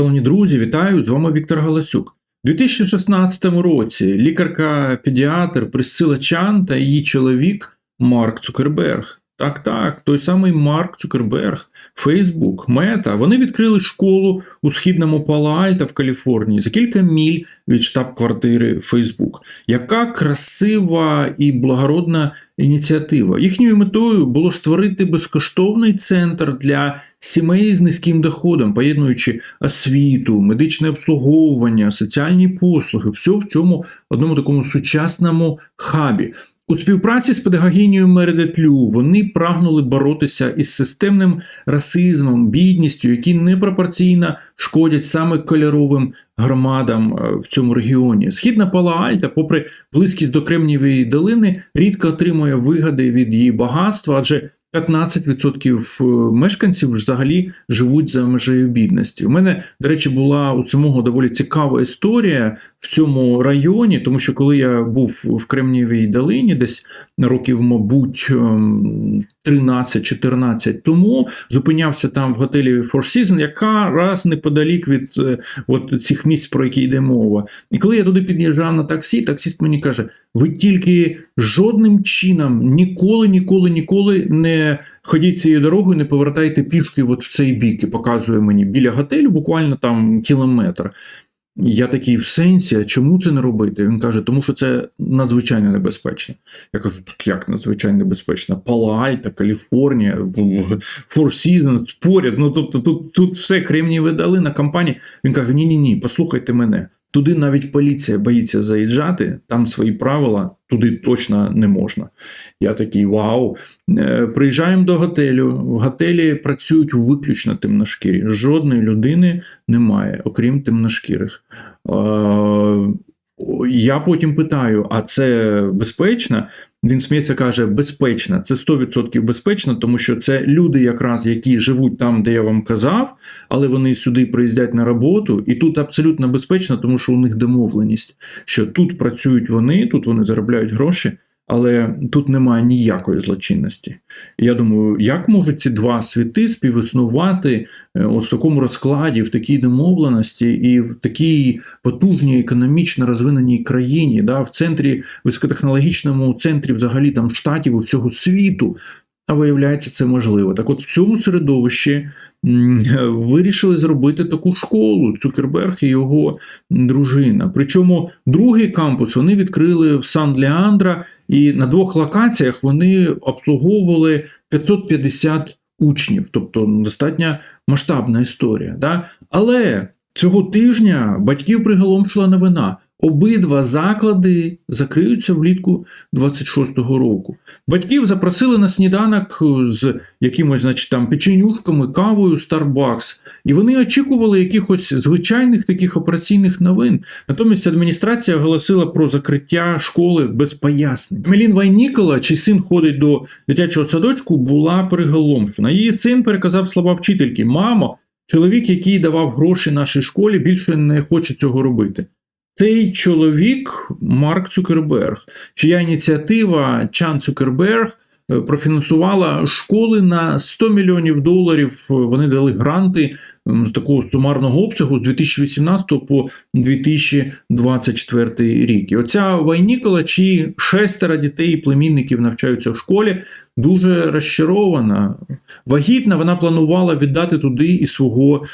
Шановні друзі, вітаю! З вами Віктор Галасюк. У 2016 році лікарка-педіатр Присцила Чан та її чоловік Марк Цукерберг. Так, так, той самий Марк Цукерберг, Фейсбук, Мета. Вони відкрили школу у східному Пало-Альто в Каліфорнії за кілька міль від штаб-квартири Фейсбук. Яка красива і благородна ініціатива. Їхньою метою було створити безкоштовний центр для сімей з низьким доходом, поєднуючи освіту, медичне обслуговування, соціальні послуги, все в цьому одному такому сучасному хабі. У співпраці з педагогінею Мередет Лю вони прагнули боротися із системним расизмом, бідністю, які непропорційно шкодять саме кольоровим громадам е, в цьому регіоні. Східна Пала-Альта, попри близькість до Кремнієвої долини, рідко отримує вигоди від її багатства, адже 15% е, мешканців взагалі живуть за межею бідності. У мене, до речі, була у самого доволі цікава історія в цьому районі, тому що коли я був в Кремнієвій долині, десь років, мабуть, 13-14 ем, тому, зупинявся там в готелі Four Seasons, яка раз неподалік від е, от цих місць, про які йде мова. І коли я туди під'їжджав на таксі, таксіст мені каже: ви тільки жодним чином ніколи, ніколи, ніколи не ходіть цією дорогою, не повертайте пішки от в цей бік і показує мені біля готелю, буквально там кілометр. Я такий в сенсі, а чому це не робити? Він каже, тому що це надзвичайно небезпечно. Я кажу, так як надзвичайно небезпечно? Пала-Альта, Каліфорнія, Four Seasons, поряд. Ну тобто тут тут все Кремнієве дали на кампанії. Він каже: Ні, ні, ні, послухайте мене. Туди навіть поліція боїться заїжджати, там свої правила, туди точно не можна. Я такий вау. Е, приїжджаємо до готелю. В готелі працюють виключно темношкірі. Жодної людини немає, окрім темношкірих. Е, я потім питаю: а це безпечно? Він сміється, каже, безпечна. це 100% безпечно, тому що це люди, якраз які живуть там, де я вам казав, але вони сюди приїздять на роботу, і тут абсолютно безпечно, тому що у них домовленість, що тут працюють вони, тут вони заробляють гроші. Але тут немає ніякої злочинності. Я думаю, як можуть ці два світи співіснувати е, от в такому розкладі, в такій домовленості і в такій потужній економічно розвиненій країні, да, в центрі високотехнологічному центрі взагалі там штатів і всього світу. А виявляється, це можливо. Так от в цьому середовищі вирішили зробити таку школу Цукерберг і його дружина. Причому другий кампус вони відкрили в Сан-Леандра, і на двох локаціях вони обслуговували 550 учнів, тобто достатньо масштабна історія. Да? Але цього тижня батьків приголомшила новина. Обидва заклади закриються влітку 26-го року. Батьків запросили на сніданок з якимось, значить, там печенюшками, кавою Starbucks, і вони очікували якихось звичайних таких операційних новин. Натомість адміністрація оголосила про закриття школи без пояснень. Мелін Вайнікола, чий син ходить до дитячого садочку, була приголомшена. Її син переказав слова вчительки: Мамо, чоловік, який давав гроші нашій школі, більше не хоче цього робити. Цей чоловік Марк Цукерберг, чия ініціатива Чан Цукерберг е, профінансувала школи на 100 мільйонів доларів. Вони дали гранти з такого сумарного обсягу з 2018 по 2024 рік. І оця Вайнікола, чиї шестеро дітей і племінників навчаються в школі, дуже розчарована. Вагітна вона планувала віддати туди і свого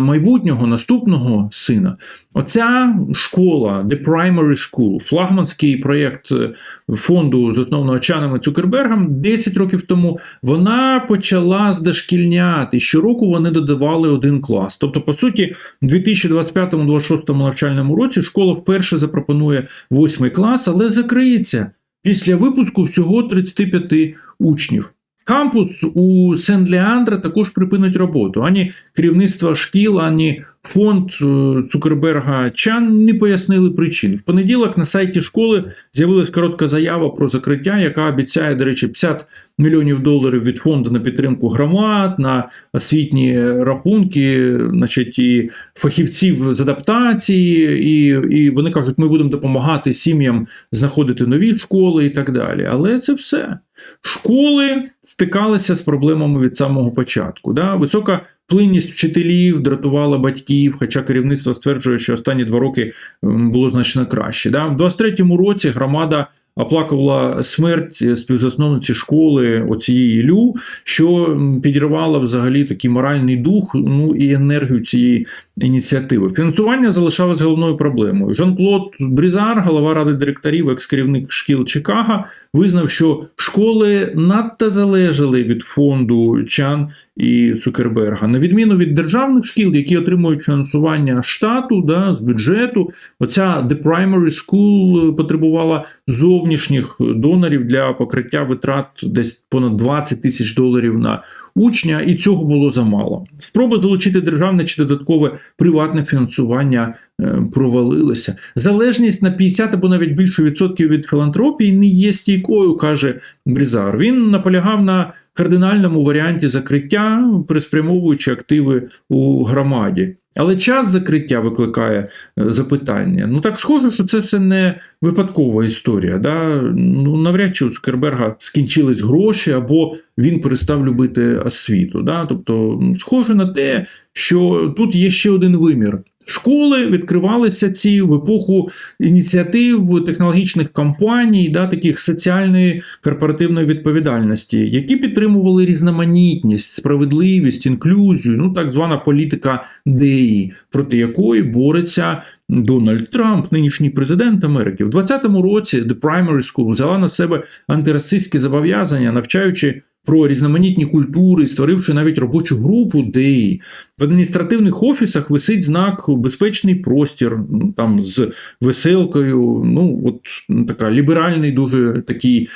майбутнього наступного сина. Оця школа, The Primary School, флагманський проєкт е, фонду, заснованого Чанами Цукербергом, 10 років тому вона почала здошкільняти. Щороку вони додавали один клас. Тобто, по суті, в 2025-2026 навчальному році школа вперше запропонує восьмий клас, але закриється. Після випуску всього 35 учнів. Кампус у Сен-Леандре також припинить роботу. Ані керівництво шкіл, ані фонд е, Цукерберга Чан не пояснили причин. В понеділок на сайті школи з'явилась коротка заява про закриття, яка обіцяє, до речі, 50 мільйонів доларів від фонду на підтримку громад, на освітні рахунки, значить, і фахівців з адаптації, і, і вони кажуть, ми будемо допомагати сім'ям знаходити нові школи і так далі. Але це все. Школи стикалися з проблемами від самого початку. Да? Висока Плинність вчителів дратувала батьків, хоча керівництво стверджує, що останні два роки було значно краще. Да? В 23-му році громада оплакувала смерть співзасновниці школи оцієї Лю, що м, підривала взагалі такий моральний дух ну і енергію цієї ініціативи. Фінансування залишалось головною проблемою. Жан-Клод Брізар, голова ради директорів, екс-керівник шкіл Чикаго, визнав, що школи надто залежали від фонду Чан і Цукерберга, на відміну від державних шкіл, які отримують фінансування штату да, з бюджету. Оця The Primary School потребувала зовнішніх донорів для покриття витрат десь понад 20 тисяч доларів на учня, і цього було замало. Спроби залучити державне чи додаткове приватне фінансування е, провалилися. Залежність на 50 або навіть більше відсотків від філантропії не є стійкою, каже Брізар. Він наполягав на кардинальному варіанті закриття, приспрямовуючи активи у громаді. Але час закриття викликає е, запитання. Ну так схоже, що це все не випадкова історія. Да? Ну, навряд чи у Цукерберга скінчились гроші, або він перестав любити освіту. Да? Тобто, ну, схоже на те, що тут є ще один вимір. Школи відкривалися ці в епоху ініціатив технологічних компаній, да, таких соціальної корпоративної відповідальності, які підтримували різноманітність, справедливість, інклюзію, ну так звана політика ДЕІ, проти якої бореться Дональд Трамп, нинішній президент Америки. В 2020 році The Primary School взяла на себе антирасистські зобов'язання, навчаючи. Про різноманітні культури, створивши навіть робочу групу ДЕІ. В адміністративних офісах висить знак безпечний простір, ну, там з веселкою. Ну, от така ліберальний, дуже такий,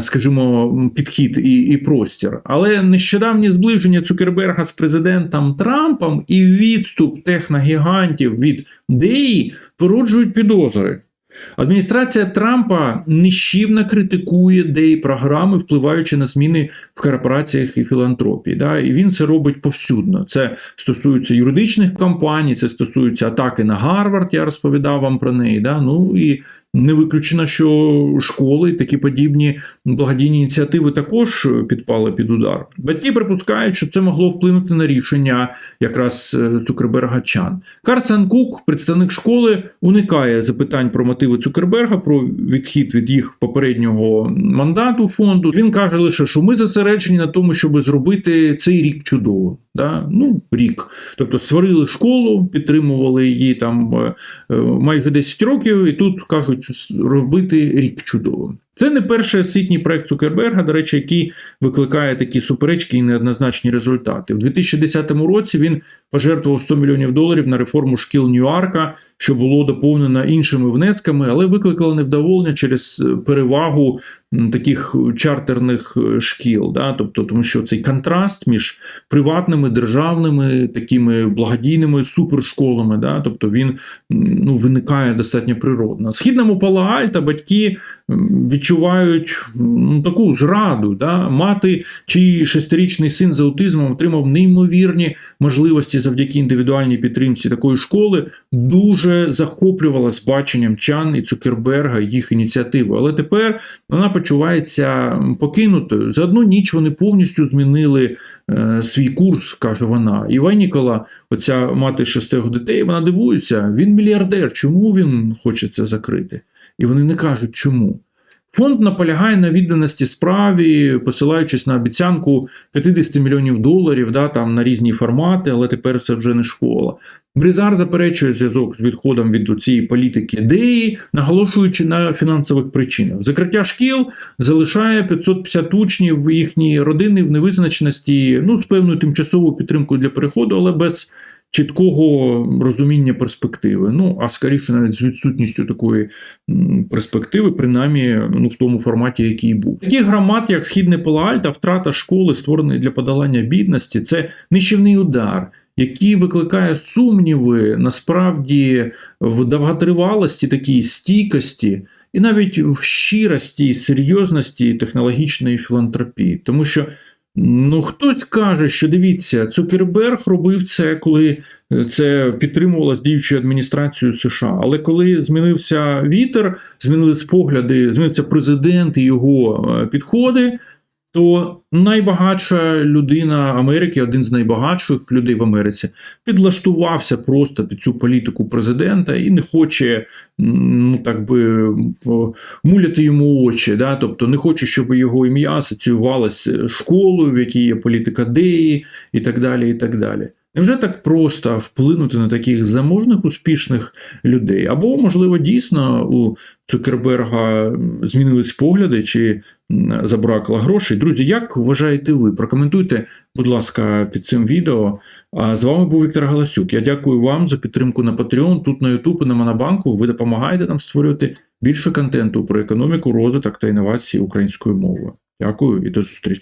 скажімо, підхід і, і простір. Але нещодавнє зближення Цукерберга з президентом Трампом і відступ техногігантів від ДЕІ породжують підозри. Адміністрація Трампа нищівно критикує деї програми, впливаючи на зміни в корпораціях і філантропії. Да? І він це робить повсюдно. Це стосується юридичних компаній, це стосується атаки на Гарвард, я розповідав вам про неї. Да? Ну і не виключено, що школи, такі подібні благодійні ініціативи також підпали під удар. Батьки припускають, що це могло вплинути на рішення якраз е, Цукерберга Чан. Карсен Кук, представник школи, уникає запитань про мотиви Цукерберга, про відхід від їх попереднього мандату фонду. Він каже лише, що ми зосереджені на тому, щоб зробити цей рік чудово. Да? Ну, рік. Тобто створили школу, підтримували її там е, е, майже 10 років, і тут кажуть робити рік чудовим. Це не перший освітній проект Цукерберга, до речі, який викликає такі суперечки і неоднозначні результати. У 2010 році він пожертвував 100 мільйонів доларів на реформу шкіл Ньюарка, що було доповнено іншими внесками, але викликало невдоволення через перевагу таких чартерних шкіл. Да? Тобто, тому що цей контраст між приватними, державними, такими благодійними супершколами, да? тобто він ну, виникає достатньо природно. Східному Пала-Альта батьки відчувають ну, таку зраду. Да? Мати, чий шестирічний син з аутизмом отримав неймовірні можливості завдяки індивідуальній підтримці такої школи, дуже захоплювалась баченням Чан і Цукерберга їх ініціативи. Але тепер вона почувається покинутою. За одну ніч вони повністю змінили е, свій курс, каже вона. Іва Нікола, оця мати шестих дітей, вона дивується. Він мільярдер. Чому він хоче це закрити? І вони не кажуть, чому. Фонд наполягає на відданості справі, посилаючись на обіцянку 50 мільйонів доларів да, там, на різні формати, але тепер це вже не школа. Брізар заперечує зв'язок з відходом від цієї політики ідеї, наголошуючи на фінансових причинах. Закриття шкіл залишає 550 учнів їхні родини в невизначеності, ну, з певною тимчасовою підтримкою для переходу, але без чіткого розуміння перспективи. Ну, а скоріше, навіть з відсутністю такої перспективи, принаймні ну, в тому форматі, який був. Такі громад, як Східне Палаальта, втрата школи, створеної для подолання бідності, це нищівний удар. Який викликає сумніви насправді в довготривалості, такій стійкості, і навіть в щирості і серйозності технологічної філантропії. Тому що Ну, хтось каже, що дивіться, Цукерберг робив це, коли е, це підтримувалось діючою адміністрацією США. Але коли змінився вітер, змінились погляди, змінився президент і його е, підходи. То найбагатша людина Америки, один з найбагатших людей в Америці, підлаштувався просто під цю політику президента і не хоче ну, так би, муляти йому очі. Да? Тобто не хоче, щоб його ім'я асоціювалося з школою, в якій є політика деї і так далі. і так далі. Невже так просто вплинути на таких заможних успішних людей? Або, можливо, дійсно у Цукерберга змінились погляди чи забракло грошей? Друзі, як вважаєте ви? Прокоментуйте, будь ласка, під цим відео. А з вами був Віктор Галасюк. Я дякую вам за підтримку на Patreon, тут на YouTube і на Монобанку. Ви допомагаєте нам створювати більше контенту про економіку, розвиток та інновації українською мовою. Дякую і до зустрічі.